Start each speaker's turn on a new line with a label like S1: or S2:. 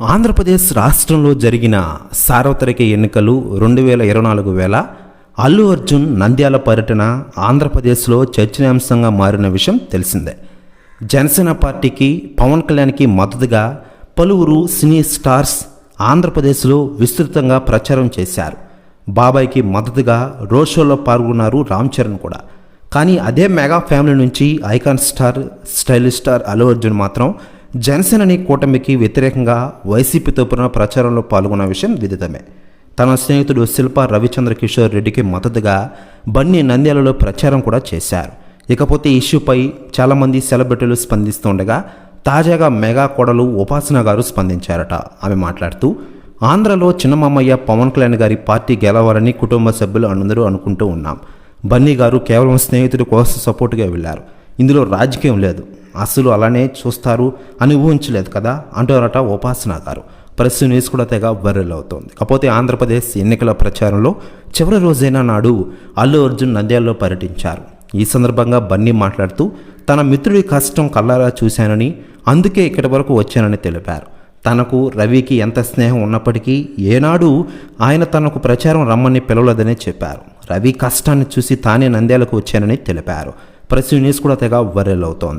S1: ఆంధ్రప్రదేశ్ రాష్ట్రంలో జరిగిన సార్వత్రిక ఎన్నికలు రెండు వేల ఇరవై నాలుగు వేల అల్లు అర్జున్ నంద్యాల పర్యటన ఆంధ్రప్రదేశ్లో చర్చనీయాంశంగా మారిన విషయం తెలిసిందే. జనసేన పార్టీకి పవన్ కళ్యాణ్కి మద్దతుగా పలువురు సినీ స్టార్స్ ఆంధ్రప్రదేశ్లో విస్తృతంగా ప్రచారం చేశారు. బాబాయ్కి మద్దతుగా రోడ్ షోలో పాల్గొన్నారు రామ్ చరణ్ కూడా. కానీ అదే మెగా ఫ్యామిలీ నుంచి icon star stylish star Allu Arjun మాత్రం జనసేనని కూటమికి వ్యతిరేకంగా వైసీపీ తరపున ప్రచారంలో పాల్గొన్న విషయం విదితమే. తన స్నేహితుడు శిల్ప రవిచంద్ర కిషోర్ రెడ్డికి మద్దతుగా బన్నీ నంద్యాలలో ప్రచారం కూడా చేశారు. ఇకపోతే ఇష్యూపై చాలామంది సెలబ్రిటీలు స్పందిస్తుండగా తాజాగా మెగా కోడలు ఉపాసన గారు స్పందించారట. ఆమె మాట్లాడుతూ ఆంధ్రలో చిన్నమామయ్య పవన్ కళ్యాణ్ గారి పార్టీ గెలవాలని కుటుంబ సభ్యులు అందరూ అనుకుంటూ ఉన్నాం. బన్నీ గారు కేవలం స్నేహితుడి కోసం సపోర్టుగా వెళ్ళారు. ఇందులో రాజకీయం లేదు. అసలు అలానే చూస్తారు అని ఊహించలేదు కదా అంటారట ఉపాసన గారు. ప్రెస్ న్యూస్ కూడా తెగ వైరల్ అవుతోంది. కాకపోతే ఆంధ్రప్రదేశ్ ఎన్నికల ప్రచారంలో చివరి రోజైన నాడు అల్లు అర్జున్ నంద్యాలలో పర్యటించారు. ఈ సందర్భంగా బన్నీ మాట్లాడుతూ తన మిత్రుడి కష్టం కల్లారా చూశానని అందుకే ఇక్కడి వరకు వచ్చానని తెలిపారు. తనకు రవికి ఎంత స్నేహం ఉన్నప్పటికీ ఏనాడు ఆయన తనకు ప్రచారం రమ్మని పిలవలేదని చెప్పారు. రవి కష్టాన్ని చూసి తానే నంద్యాలకు వచ్చానని తెలిపారు. ప్రెస్ న్యూస్ కూడా తెగ వైరల్ అవుతోంది.